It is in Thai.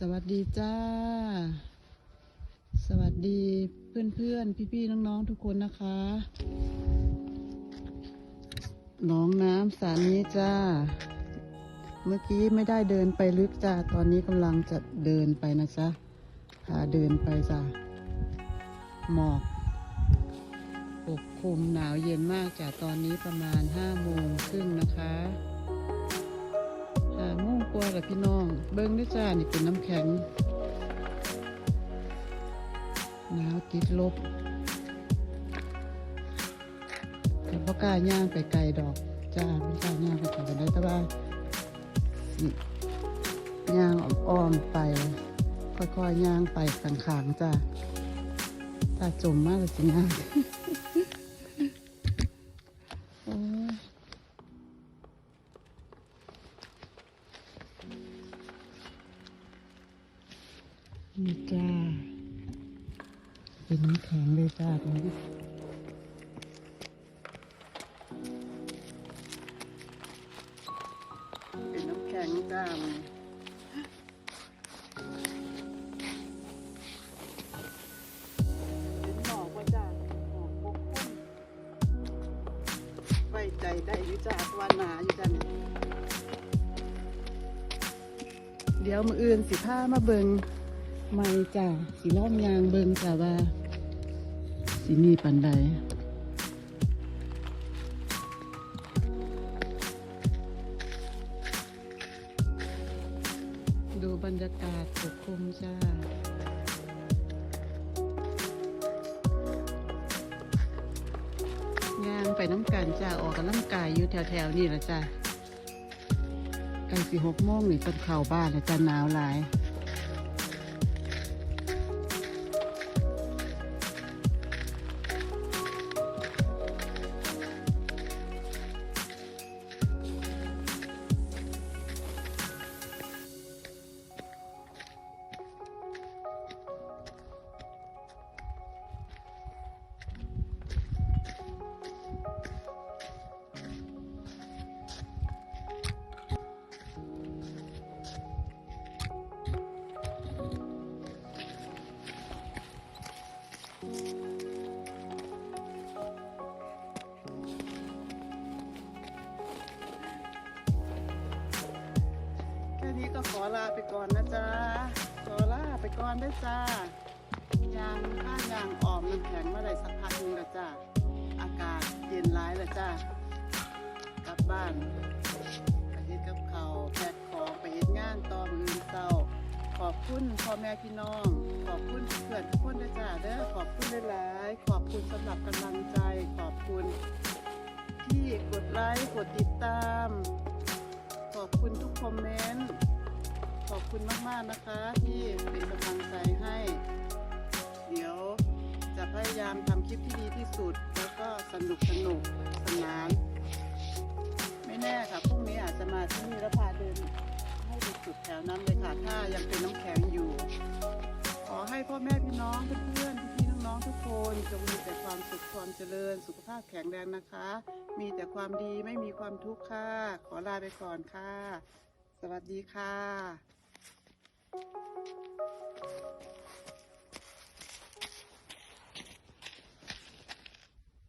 สวัสดีจ้า สวัสดีเพื่อนๆพี่ๆน้องๆ ทุกคนนะคะหนองน้ำสานี้จ้า เมื่อกี้ไม่ได้เดินไปลึกจ้า ตอนนี้กำลังจะเดินไปนะจ๊ะพาเดินไปจ้า หมอกปกคลุมหนาวเย็นมากจ้ะตอนนี้ประมาณห้าโมงครึ่งนะคะาโมงกว่ากับพี่น้อง เบิ้งด้วยจ้านี่เป็นน้ำแข็งหนาวติดลบแต่พ่กล้าย่างไปไกลดอกจ้าไม่กล้าย่างไปไกลกันได้แต่ว่านี่ย่างอ้อมๆไป ค่อยๆย่างไปข้างๆจ้าถ้าจมมากเลยสิย่างโนี่จ้า เป็นน้ำแข็งเลยจ้าตรงนี้เป็นน้ำแข็งจ้ามันเป็นหมอกว่าจ้าหมอกปกคลุมไว้ใจได้อยู่จ้าเพราะว่าหนาอยู่จ้าเนี่ยเดี๋ยวมืออื่นสิผ้ามาเบิง ไม่จ้าสีล้อมยางเบิงจ้าว่าสีมีปันใดดูบรรยากาศปกคลุมจ้าย่างไปน้ำกันจ้าออกกันน้ำกายอยู่แถวๆนี่ละจ้าใกล้สี่หกโมงนี่ต้นเข่าบ้านแล้วจ้าหนาวหลาย ขอลาไปก่อนนะจ๊ะขอลาไปก่อนด้วยจ้ายางข้างยางออมน้ำแข็งเมื่อไรสักพักหนึงละจ้าอากาศเย็นร้ายละจ้ากลับบ้านไปเฮ็ดกับเขาแพ็คของไปเฮ็ดงานต่อมือเศร้าขอบคุณพ่อแม่พี่น้อง ขอบคุณเพื่อนทุกคนด้วยจ้าเด้อขอบคุณหลายๆขอบคุณสำหรับกำลังใจ ขอบคุณที่กดไลค์กดติดตาม ขอบคุณทุกคอมเมนต์ อบคุณมาก ๆ นะคะที่เป็นกำลังใจให้ เดี๋ยวจะพยายามทำคลิปที่ดีที่สุด แล้วก็สนุกสนุกสนาน ไม่แน่ค่ะพรุ่งนี้อาจจะมาที่นี่แล้วพาเดินให้ดูจุดแถวนั้นเลยค่ะ ถ้ายังเป็นน้ำแข็งอยู่ ขอให้พ่อแม่พี่น้องเพื่อนๆพี่น้องๆทุกคนจงมีแต่ความสุขความเจริญ สุขภาพแข็งแรงนะคะ มีแต่ความดีไม่มีความทุกข์ค่ะ ขอลาไปก่อนค่ะ สวัสดีค่ะ